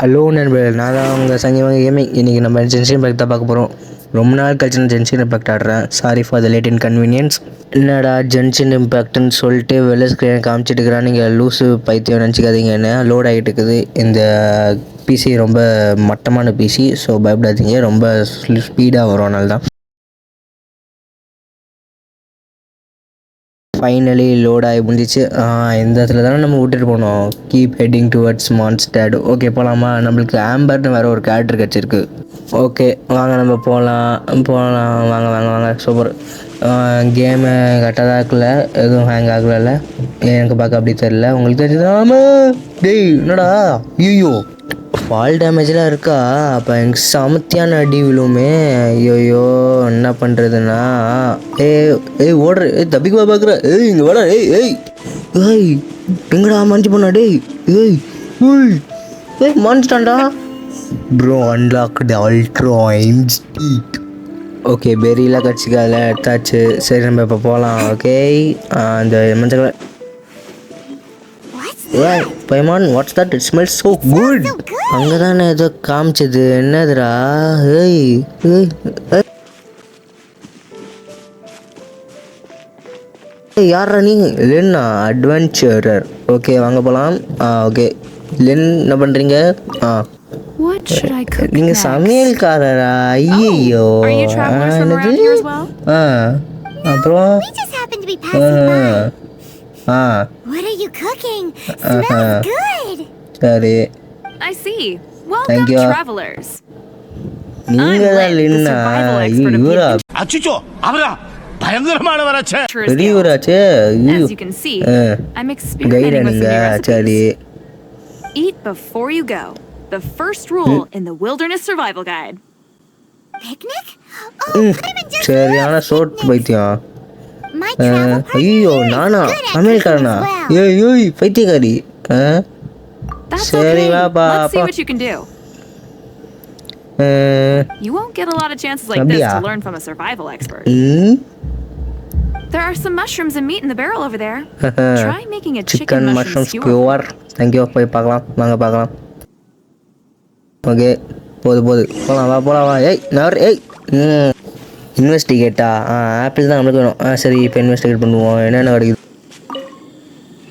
Hello நண்பர்கள் நான் தான் உங்கள் சங்கீவங்க கேமிங் இன்றைக்கி நம்ம ஜென்ஷன் பேக் தான் பார்க்க போகிறோம் ரொம்ப நாள் கழிச்சு நான் Genshin Impact ஆடுறேன். Sorry for the late inconvenience என்னடா ஜென்ஷன் இம்பேக்ட்னு சொல்லிட்டு வெளில ஸ்க்ரீன் காமிச்சிட்டு இருக்கிறான் நீங்கள் லூஸு பைத்தியம் நினச்சிக்காதீங்க. என்ன? லோட் ஆகிட்டு இருக்குது. இந்த பிசி ரொம்ப மட்டமான பிசி ஸோ பயப்படாதீங்க. ரொம்ப ஸ்பீடாக வரும். அதனால தான். ஃபைனலி லோட் ஆகி முடிஞ்சிச்சு இந்த இடத்துல தானே நம்ம விட்டுட்டு போனோம். Keep heading towards Mondstadt okay போகலாமா நம்மளுக்கு ஆம்பர்னு வேறு ஒரு கேரக்டர் கிடச்சிருக்கு. ஓகே வாங்க நம்ம போகலாம் போகலாம் வாங்க வாங்க வாங்க. சூப்பர் கேமு கரெக்டாக தான் இருக்குல்ல? எதுவும் ஹேங் ஆகலைல்ல எனக்கு பார்க்க அப்படி தெரில உங்களுக்கு தெரிஞ்சதாமா டேய் என்னடா? ஐயோ ஃபால் டேமேஜ்லாம் இருக்கா? அப்போ எனக்கு சமத்தியான அடி விழுமே ஐயோயோ என்ன பண்ணுறதுன்னா ஏய் ஏய் ஓடுற. ஏய் தப்பிக்குவா பார்க்குற ஏய் இங்கே வாடா. ஏய் ஏய். ஏய் எங்கடா மஞ்சு பண்ணா டேய்? ஏய் ஏய். ஏய் மான்ஸ்டாண்டா bro unlocked ultra instead okay பெரியெலாம் கட்சிக்கால எடுத்தாச்சு. சரி நம்ம இப்போ போகலாம் ஓகே அந்த மஞ்சள் கலர் ஏய் Paimon what's that it smells so good அங்கே தானே ஏதோ காமிச்சது. என்னதுடா? ஏய் ஏய். யாரா நீ லென்னா அட்வென்ச்சரர் ஓகே வாங்க போகலாம் ஆ ஓகே லென் என்ன பண்ணுறீங்க ஆ next? சமையல்காரரா ஐயோ? ஆ அப்புறம். ஆ. சரி travelers. நீங்கள் தான் லின்னா அவரா பயங்கரமானவராச்சே பெரியவராச்சே ஐயோ As you can see, ah I'm கைடா experimenting with some நீங்க new சரி recipes. Eat before you go. The first rule in the Wilderness Survival Guide. Picnic? Oh, சரியான சோட்டு பைத்தியம் my ஆ, travel partner ஐயோ is நானா well. ஏய் ஏய் பைத்தியக்காரி சரி. வாப்பா you You won't get a lot of chances like this to learn from a survival expert. There are some mushrooms and meat in the barrel over there. Try making a chicken, mushroom skewer. Skewer thank you போய் பார்க்கலாம் வாங்க பார்க்கலாம் okay போது போது போகலாம் வா போகலாம் வா ஏய் நான் ஏய் இன்வெஸ்டிகேட்டா ஆ ஆப்பிள் தான் நம்மளுக்கு வேணும் ஆ சரி இப்போ இன்வெஸ்டிகேட் பண்ணுவோம் என்னென்ன கிடைக்குது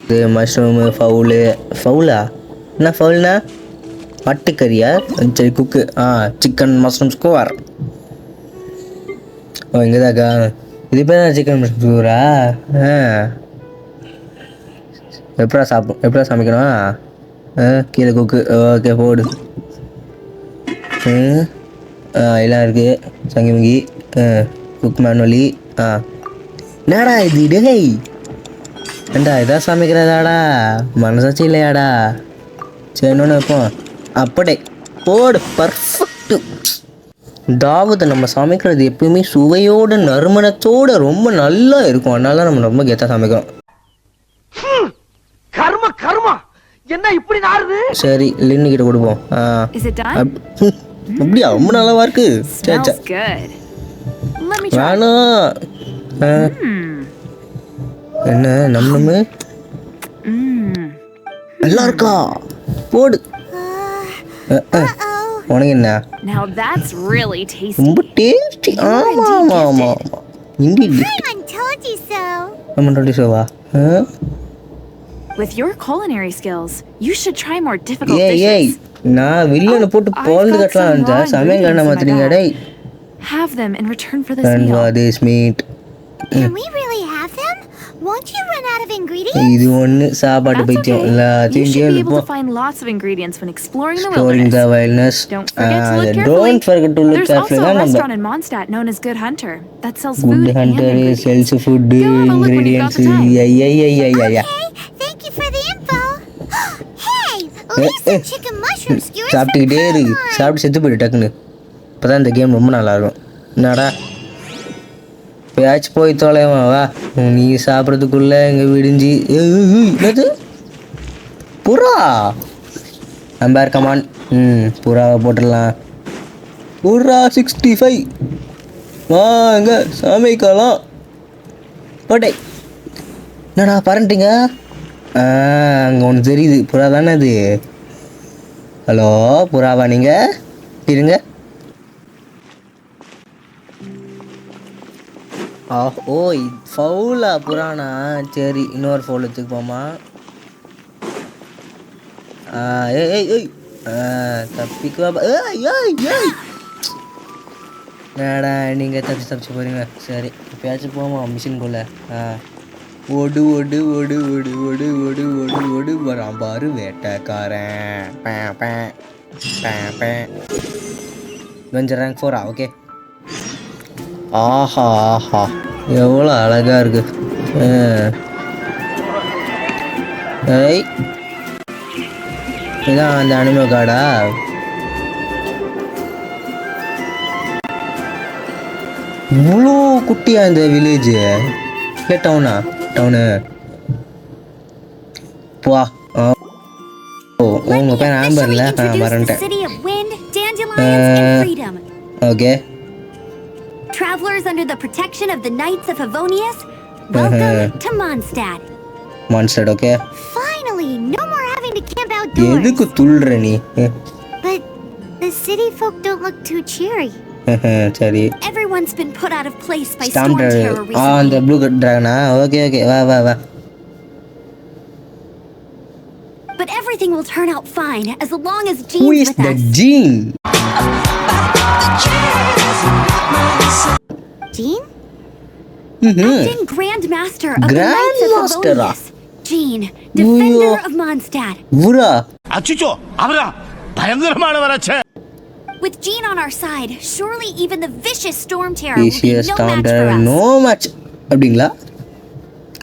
இது மஷ்ரூமு ஃபவுலு ஃபவுலா என்ன ஃபவுல்னா பட்டுக்கறியா சரி குக்கு ஆ சிக்கன் மஷ்ரூம் ஸ்கோர் ஓ இங்கே தாக்கா இது பேர் தான் சிக்கன் மஷ்ரூம் ஸ்கோரா ஆ. எப்படா சாப்பிடும் எப்படா சமைக்கணும்? ஆ கீழே குக்கு ஓகே போடு. ம் ஆ எல்லாம் இருக்குது சங்கிமுங்கி ஆ குக் மேனுவலி ஆ. என்னடா இது டேய் ஏண்டா இதான் சமைக்கிறதாடா? மனசாச்சு இல்லையாடா? சரி இன்னொன்று வைப்போம். அப்படே போடு பர்ஃபெக்ட்டு தாவத்தை நம்ம சமைக்கிறது எப்பயுமே சுவையோட நறுமணத்தோட ரொம்ப நல்லா இருக்கும். அதனால தான் நம்ம ரொம்ப கெத்தாக சமைக்கிறோம். கர்ம கர்மா. என்ன இப்படி நாறுது? சரி லின்னு கிட்ட கொடுப்போம். அப்படியா? ரொம்ப நல்லாவா இருக்கு? Hmm. என்ன நம்மளுமே. நல்லா இருக்கா? போடு. உனக்கு என்ன Now that's really tasty. ரொம்ப டேஸ்டி ஆமா ஆமா ஆமா ஆமா indie I told you so. நம்ம twenty ஷோவா With your culinary skills, you should try more difficult ஏய் ஏய் dishes. நான் வில்லனை போட்டு I've பொழந்து got கட்டலாம் some இருந்தேன் raw சமையல் ingredients in my மாத்துறீங்க bag. டேய் Have them in return for this and meal. This meat Can we really have them? Won't you run out of ingredients? இது சாப்பாட்டு That's பைத்தியம் எல்லாத்தையும் should be able to கேள்விப்போம் find lots of ingredients when exploring the storing the wilderness. Wildness Don't forget to look carefully. Don't forget to look There's carefully also தான் a நம்ம restaurant in Mondstadt known as Good Hunter that sells good food and hunter. Sells food Okay, thank you for the info. hey, leave some chicken mushroom skewers for சாப்பிட்டுக்கிட்டே இரு Pokemon. சாப்பிட்டு செத்து போயிடு டக்குன்னு இப்போ தான் இந்த கேம் ரொம்ப நல்லா இருக்கும் என்னடா எப்பயாச்சும் போய் தொலைவா வா. நீ சாப்பிட்றதுக்குள்ள எங்கள் விடிஞ்சி. என்னது? புறா? அம்பேர் கமான் ம் புறாவை போட்டுடலாம். புறா சிக்ஸ்டி ஃபைவ் வாங்க சமைக்கலாம் போட்டே. என்னடா பரண்டிங்க அங்கே ஒன்று தெரியுது. புறா தானே அது? ஹலோ புறாவா நீங்கள் இருங்க. ஆ ஓ ஃபவுலா புறானா சரி இன்னொரு ஃபவுல் வச்சுக்கோமா ஆ ஏய் ஏய் ஏய். ஆ தப்பிக்குவா ஏய் ஏய் நீங்கள் தப்பிச்சு தப்பிச்சு போகிறீங்க சரி இப்போயாச்சும் போமா மிஷின்குள்ளே ஆ. ஓடு ஓடு ஓடு ஓடு ஓடு ஓடு ஓடு ஓடு. வரான் பாரு வேட்டைக்காரன். பே பே. பே பே. வெஞ்சர் ரேங்க் ஃபோரா ஓகே ஆஹா ஆஹா. எவ்வளோ அழகாக இருக்கு. ஏய். இதான் அந்த அனிமல் காடா இவ்வளோ குட்டியா இந்த வில்லேஜ் ஏ டவுனா டவுனு வா. ஓ உங்க பேர் ஆம்பர்ல ஆ மறந்துட்டேன் okay. Travelers under the protection of the Knights of Favonius, Uh-huh. welcome to Mondstadt. Monster okay Finally, no more having to camp எதுக்கு துள்ளுற நீ But the city folk don't look too cheery. சரி Everyone's been put out of place by ஸ்டாம் storm terror ஆ அந்த recently. Blue ட்ராகனா okay okay வா வா வா But everything will turn out fine as long as who Jean's is with the us. Jean Jean? ம் Acting Grand Master of the Knights of Grand Master-ஆ? Favonius. Jean, Defender of Mondstadt. ஊரா அச்சுச்சோ அவரா பயங்கரமானவராச்சே With Jean on our side, surely even the vicious storm terror will be ஈஸியஸ் no storm match for us. No match அப்படிங்களா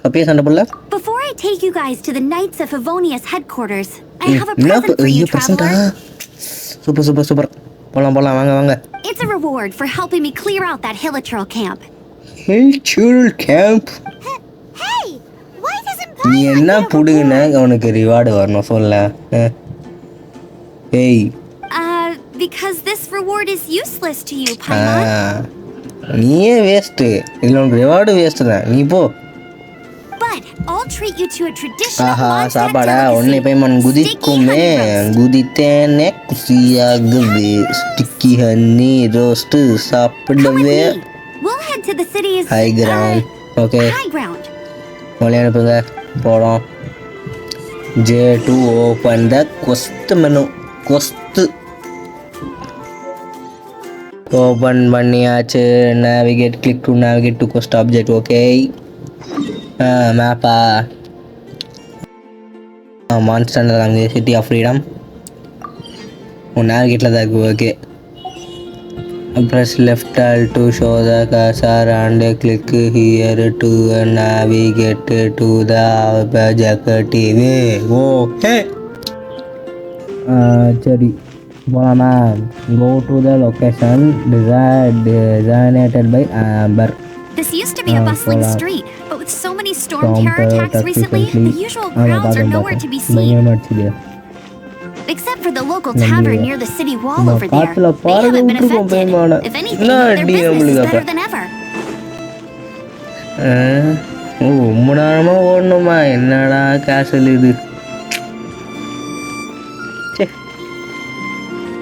அப்பயே சண்டை போடல Before I take you guys to the Knights of Favonius headquarters, I have a என்ன present for you, ஐயோ Prachanda traveler. Super super super போலாம் போலாம் வாங்க வாங்க It's a reward for helping me clear out that Hilitril camp. Hilichurl camp Hey, why doesn't நீ என்ன புடுங்கின அவனுக்கு reward வரணும் சொல்ல அஹ். ஏய் Uh, because this reward is useless to you, ஆ, Paimon. நீயே வேஸ்ட்டு இதில் உனக்கு ரிவார்டு வேஸ்ட்டு தான் நீ போ I'll treat you to a traditional Aha, sabar ah, only pay mon gudi kume, gudi tenek siya gabi, sticky honey ஆஹா சாப்பாடா only Paimon குதிக்குமே குதித்தேனே குசியாகவே ஸ்டிக்கி ஹனி ரோஸ்ட் சாப்பிடவே ஹை கிரவுண்ட் ஓகே வழிய அனுப்புங்க போகிறோம் J to open the quest menu quest open பண்ணியாச்சு navigate click to navigate to quest object okay. மேப்பை மான்ஸ்டர் அங்கே சிட்டி ஆஃப் ஃப்ரீடம் உன் நேர்கேட்டில் தான் இருக்குது okay press left alt to show the cursor and click here to navigate to the TV okay சரி. போகலாமா go to the location designated by Amber This used to be a bustling street. Storm terror attacks recently, the usual crowds are nowhere to be seen. Except for the local tavern near the city wall over there. They haven't been affected. If anything, their business is better than ever. ரொம்ப நேரமாக ஓடணுமா என்னடா கேசல் இது சே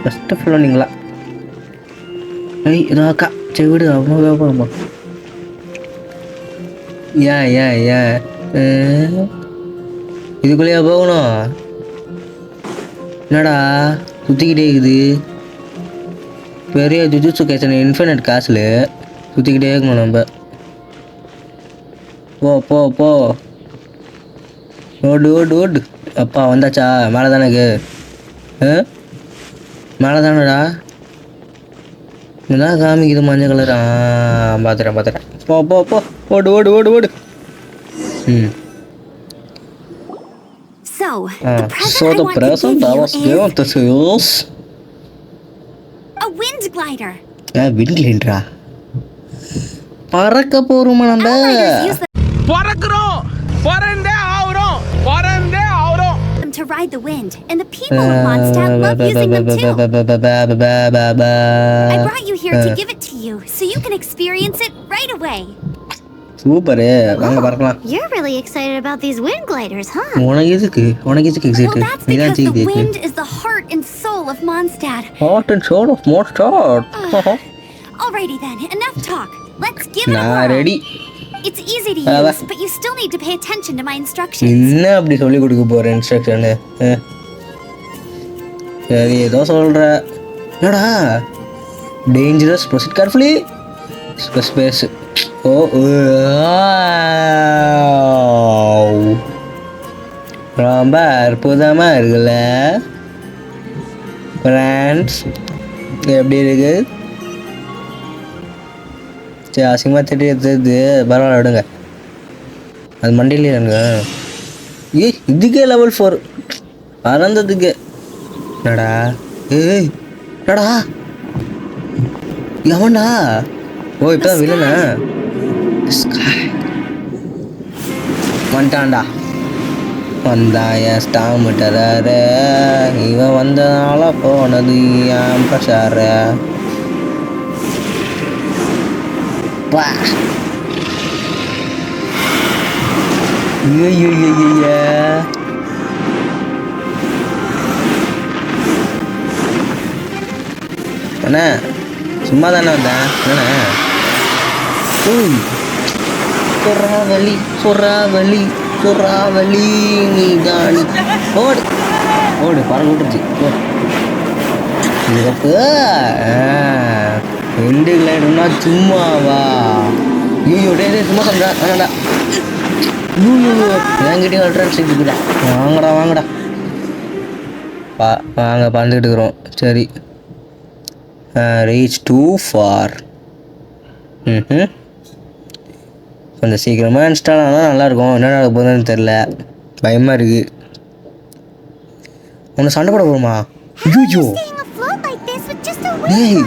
first ஃபுல்லாக நீங்களா ஐய் இதோ அக்கா சரி விடு அம்மா வேப்பா அம்மா ஏன் ஏன் ஏன் இதுக்குள்ளேயா போகணும்? என்னடா சுற்றிக்கிட்டே இருக்குது. பெரிய ஜுஜுட்சு கேசன் இன்ஃபினிட் காசில் சுற்றிக்கிட்டே இருக்கணும் நம்ம. போ போ போ. ஓடு ஓடு ஓடு. அப்பா வந்தாச்சா? மேலே தானே ஆ? மேலே தானடா Nah, kami gitu கலர் ஆ பார்த்துறேன் பார்த்துறேன் போ போ போ ஓடு ஓடு ஓடு ஓடு ம் so the present I was given to Zeus. A wind glider. Ah, wind glider. rumah போறோமா நம்ம பறக்குறோம் பறன் ride the wind, and the people of Mondstadt love using them too. I brought you here to give it to you, so you can experience it right away. Super வாங்க பறக்கலாம் You're really excited about these wind gliders, huh? உனக்கு எதுக்கு உனக்கு எதுக்கு Well, excite that's நீ தான் because the ஜெயிக்கு wind is the heart and soul of Mondstadt. Heart and soul of Mondstadt Alrighty then, enough talk. Let's give it a நான் whirl. Ready It's easy to use, but you still need to pay attention to my instructions. என்ன அப்படி சொல்லி கொடுக்க போற instruction சரி ஏதோ சொல்ற. என்னடா? Dangerous proceed carefully space space oh. ரொம்ப அற்புதமாக இருக்குல்ல. ஃப்ரெண்ட்ஸ் எப்படி இருக்கு? சரி அசிங்கமாக திட்டி எடுத்தது பரவாயில்ல விடுங்க. அது மண்டியிலே இருங்க ஏய் இதுக்கே லெவல் ஃபோர் பறந்ததுக்கு. என்னடா? ஏய் என்னடா? எவன்டா ஓ இப்போ வில்லனா? வந்துட்டான்டா. வந்தான் என் ஸ்டாம் டராரு இவன் வந்தனால போனது என் பிரஷார? பா ஐயையையைய. அண்ணா சும்மா தானே வந்தேன் என்னண்ணே ஓய் சொரா வலி சொரா வலி சொரா வலி நீ தானி ஓடு ஓடு பறந்து விட்டுருச்சு ஓடு இதுக்கு ரெண்டு கிளைடுனா சும்மாவா? ஐயோ டே டே சும்மா சொல்கிறேன் வேணாடா என்கிட்டயும் அட்ரன்ஸ் இருக்குடா வாங்கடா வாங்கடா. பா வாங்க பறந்துக்கிட்டு இருக்கிறோம். சரி. ரீச் டூ ஃபார் ம் கொஞ்சம் சீக்கிரமாக இன்ஸ்டால் ஆனால் நல்லாயிருக்கும். என்ன நடக்க போகுதுன்னு தெரில பயமாக இருக்குது உன்னை சண்டை போட போகுமா ஐயோ Staying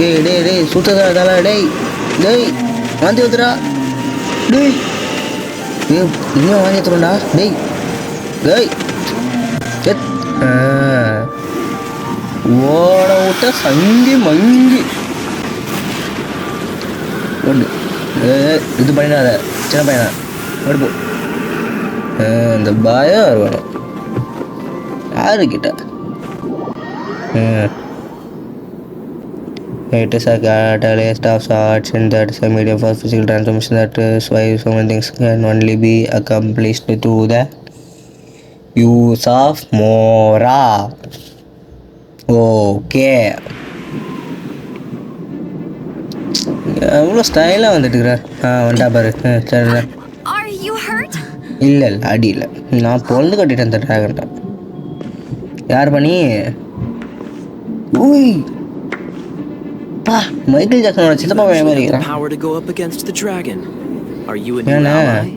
டேய் டேய் டேய் சுத்ததா தலை டேய் டேய் வாந்தி வந்துடா டேய். ஏய் இன்னும் வாந்தி தரோண்டா டேய் டேய். செத் ஓட விட்ட சங்கி மங்கி. ஒன்று இது பண்ணிடாத. சின்ன பையனா. ஓடி போ. இந்த பயம் இருக்கணும் யாருக்கிட்ட ம் It is a catalyst of sorts and that is a medium for physical transformation. That is why so many things can only be accomplished through the use of Mora. Okay. எவ்வளோ ஸ்டைலாக வந்துட்டு இருக்கிறார் ஆ வந்துட்டா பாரு சரிண்ணா? இல்லை இல்லை அடி இல்லை நான் பொழுது கட்டிட்டேன் அந்த ட்ராகன்ட்ட யார் பண்ணி ஊய் பா மைக்கேல் ஜாக்சனோட சித்தப்பா பையன் மாதிரி இருக்கிறான் power to go up against the dragon. Are you a new ஏண்ணா ally?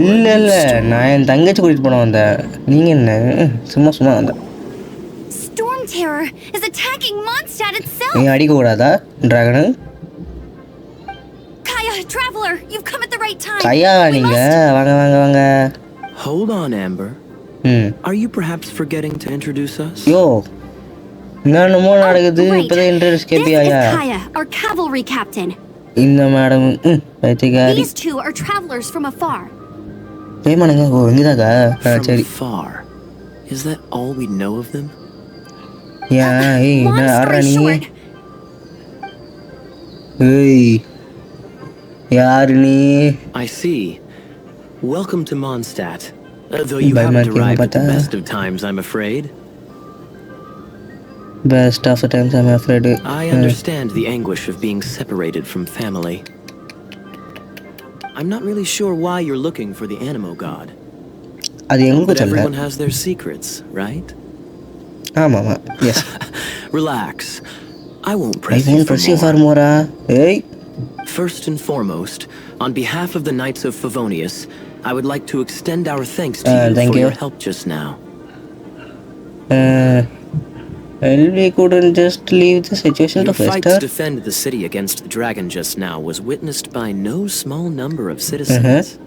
இல்லை இல்லை நான் என் தங்கச்சி கூட்டிகிட்டு போன வந்தேன் நீங்கள் என்ன ம், சும்மா சும்மா வந்தேன் Storm Terror is attacking Mondstadt itself. நீங்கள் அடிக்கக்கூடாதா dragon Kaya, Traveler, you've come at the right time. கையா We must- நீங்கள் வாங்க வாங்க வாங்க Hold on, Amber. ம் Are you perhaps forgetting to introduce us? யோ என்னென்னமோ நடக்குது Right. இப்போதான் interest This is கேட்பியாயா Kaya, our cavalry captain. இந்த மேடம் ம் பைத்தியக்காரி These two are travelers from afar. பேமானுங்க O இங்கதாக்கா ah From சரி far. Is that all we know of them? ஏன் ஏய் Long என்ன ஆடுறா story நீ short, ஏய் யாரு நீ I see. Welcome to Mondstadt. Uh, though you By haven't marking arrived at the Bata. best of times, I'm afraid. Best of the times I'm afraid I understand the anguish of being separated from family. I'm not really sure why you're looking for the Animo God. அது எங்களுக்கு But சொல்ல everyone has their secrets, right? ஆமாம் ஆமாம் yes Relax. I won't I press you won't for press you more. For மோரா ஏய் First and foremost, on behalf of the Knights of Favonius, I would like to extend our thanks to Uh, you thank for you. your help just now. Uh, well, we couldn't just leave the situation to Your fight to fester. defend the city against the dragon just now was witnessed by no small number of citizens. Uh-huh.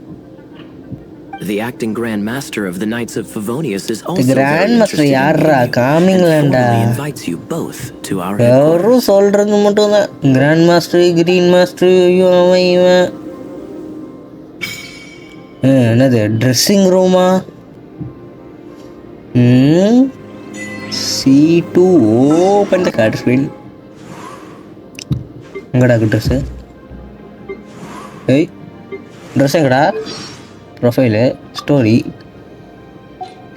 The acting Grand Master of the Knights of Favonius is also Grand very Master interested in யார்ரா? meeting you காமிங்களேன்டா. and formally invites you both to our headquarters. வெறும் சொல்றது மட்டும் தான் grand master green master ஐயோ அவன் இவன் ஆ, என்னது dressing ரூமா C to open the card screen எங்கடா ட்ரெஸ்ஸு ஏய் ட்ரெஸ் எங்கடா? ப்ரொஃபைலு ஸ்டோரி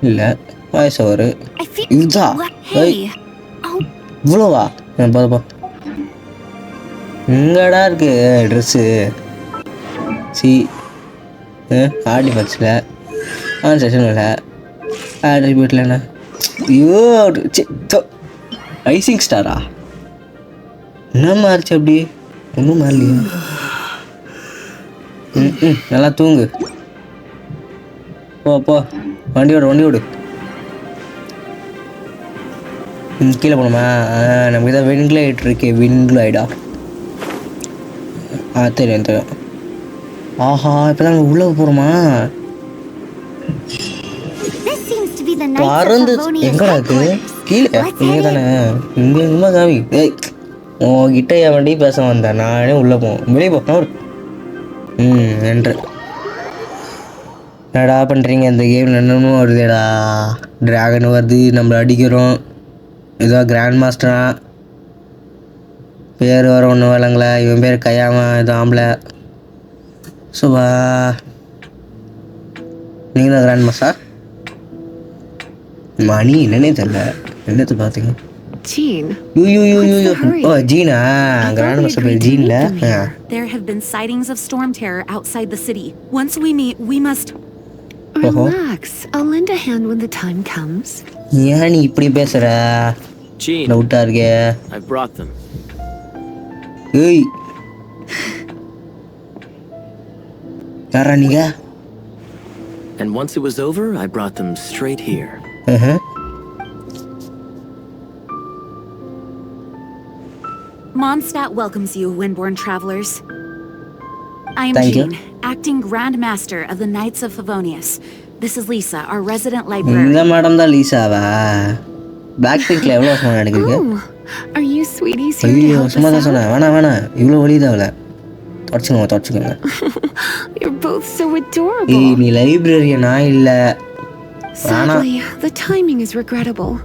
இல்லை வாய்ஸ் ஓவரு I feel. இதுதா? What? ஏய் இவ்வளோவா? பாப்பா எங்கடா இருக்கு ட்ரெஸ்ஸு சி ஆர்டி பக்ஸில் ஆன் செஷனில் ஆட்ரிபியூட்டில் என்ன? ஐயோ ஐசிங் ஸ்டாரா என்ன மாறிச்சு அப்படி? ஒன்றும் மாறலையா ம் ம் நல்லா தூங்கு. போ போ. வண்டி ஓடு வண்டி விடு ம், கீழே போகணுமா? ஆ, நமக்கு தான் இருக்கே இருக்கு விண்ட்லைடா ஆ? தெரியும் தெரியும். ஆஹா இப்போ தான் உள்ளே போகிறோமா பறந்து எங்கடா இருக்கு. கீழே head தானே? இங்கே எங்கேயுமா காமி உன்கிட்ட என் வண்டி பேச வந்தேன். நானே உள்ளே போவோம் வெளியே போ. நவரு ம் நன்று. என்னடா பண்ணுறீங்க இந்த கேம் என்னமோ வருதேடா. டிராகன் வருது. நம்மளை அடிக்கிறோம். ஏதோ கிராண்ட் மாஸ்டரா பேர் வர ஒன்றும் வரலங்களே இவன் பேர் கையாம. இது ஆம்பளை. சுபா. நீங்கள் தான் grand master You the hurry? O Jeena thought grand we master agreed பேர் to ஜீனில் meet them ah here. there have been sightings of storm terror outside the city. Once we meet, we must. Uh-huh. relax. I'll lend a hand when the time comes. ஏன் நீ இப்படி பேசுற Gene, டவுட்டாக இருக்கே I brought them. ஏய் யாரா நீங்க And once it was over, I brought them straight here. Uh-huh. Mondstadt welcomes you, Windborn travelers. I am Thank you. Jean, acting Grand Master of the Knights of Favonius. This is Lisa, our resident librarian. இந்த மேடம் தான் லீசாவா black பிங்க்ல எவ்வளோ வருஷமா நடிக்கிறீங்க Oh, are you sweeties here ஐயோ சும்மா தான்? சொன்னேன் வேணாம் வேணாம் இவ்வளோ தொடச்சுக்கோங்க தொடச்சுக்கோங்க You're both so ஏய் adorable. நீ லைப்ரரியனா இல்லை Sadly, the timing is regrettable.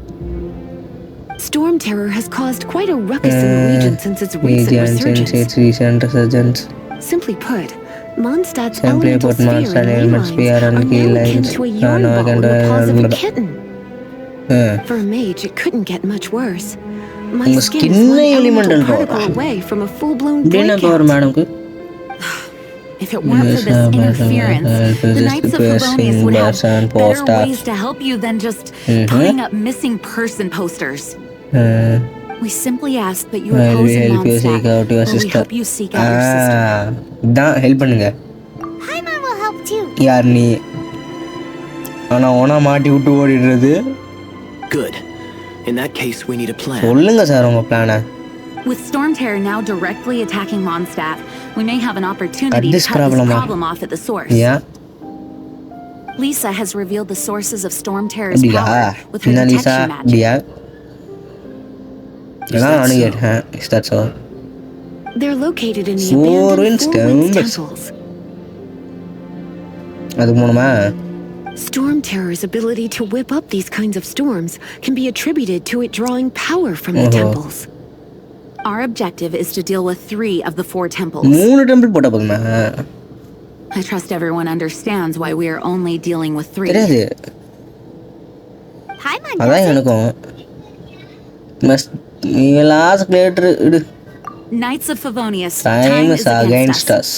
Storm terror has caused quite a ruckus in the region since its recent resurgence. Its recent resurgence. Simply put, Mondstadt's Simply elemental put, Mondstadt element and are now akin to a yarn ball kitten. Uh. For a mage, it couldn't get much worse. My skin, is one elemental particle away from a full-blown breakout. மேடம்க்கு If it weren't for Yes, this uh, but, uh, interference, uh, the just Knights of pressing Favonius would have button, better post ups. ways to help you than just Mhm. putting up missing person posters. We simply ask that you I will oppose in help you seek Mondstadt, out your while we sister. help you seek out your Ah. sister. இதான் help பண்ணுங்க Paimon will help too. யார் நீ ஆனா ஓனா மாட்டி விட்டு ஓடிடுறது Good. In that case, we need a plan. சொல்லுங்க சார் உங்க பிளானை With Storm Terror now directly attacking Mondstadt, we may have an opportunity Cut to this cut problem this off. problem off at the source. ஏன் Lisa has revealed the sources of Storm Terror's அப்படியா power with her என்ன Lisa detection magic. அப்படியா இதெல்லாம் that நானும் so? கேட்டேன் is that so They're located in the Four abandoned inch Four Winds temples. temples. அதுக்கு மூலமா Storm Terror's ability to whip up these kinds of storms can be attributed to it drawing power from the Uh-huh. temples. Our objective is to deal with three of the four temples. மூணு temple போட்டா போதுமா I trust everyone understands why we are only dealing with three. தெரியாது Paimon அதான் doesn't. எனக்கும் must நீ last creator இடு Knights of Favonius, time time is is against against us. Us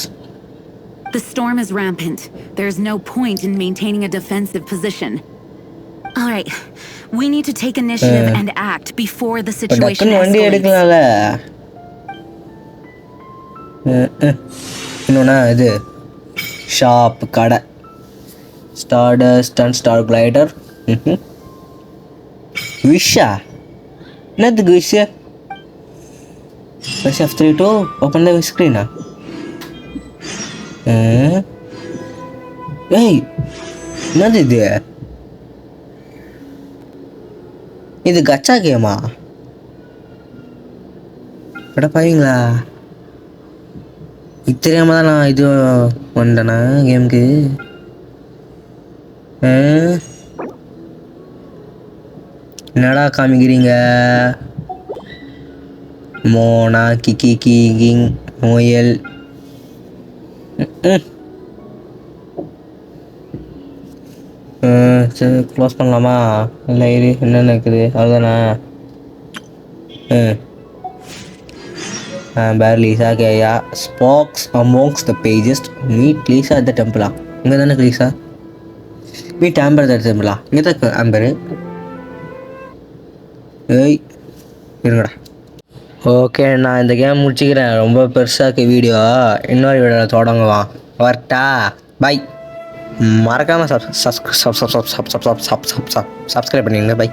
The storm is rampant. There's no point in maintaining a defensive position. All right, we need to take initiative and act before the situation escalates. இன்னொன்னா இது shop கடை. Stardust and star glider விஷா? என்னதுக்கு விஷ? Wish F three to open the ஸ்க்ரீனா ஏய் என்னது இது? இது கச்சா கேமா படப்பாவீங்களா இது தெரியாம தான் நான் இது வந்தேனா கேமுக்கு? என்னடா காமிக்கிறீங்க? மோனா கிக்கி கிங் முயல். ம், சரி க்ளோஸ் பண்ணலாமா? இல்லை இரு என்னென்ன இருக்குது அவ்வளோதானே ஆ பேர் Lisa Kaeya. Sparks amongst the brightest meet Lisa at the டெம்பிளா இங்கே தானே லீசா மீட் ஆம்பர் த டெம்பிளா இங்கே தான் ஆம்பரு ஏய் இருங்கடா. ஓகே நான் இந்த கேம் முடிச்சுக்கிறேன். ரொம்ப பெருசாக வீடியோ இன்னொரு வீடியோவில் தொடங்குவான் வரட்டா. பை மறக்காமல் சப் சப்ஸ்கிரைப் பண்ணிடுங்க பை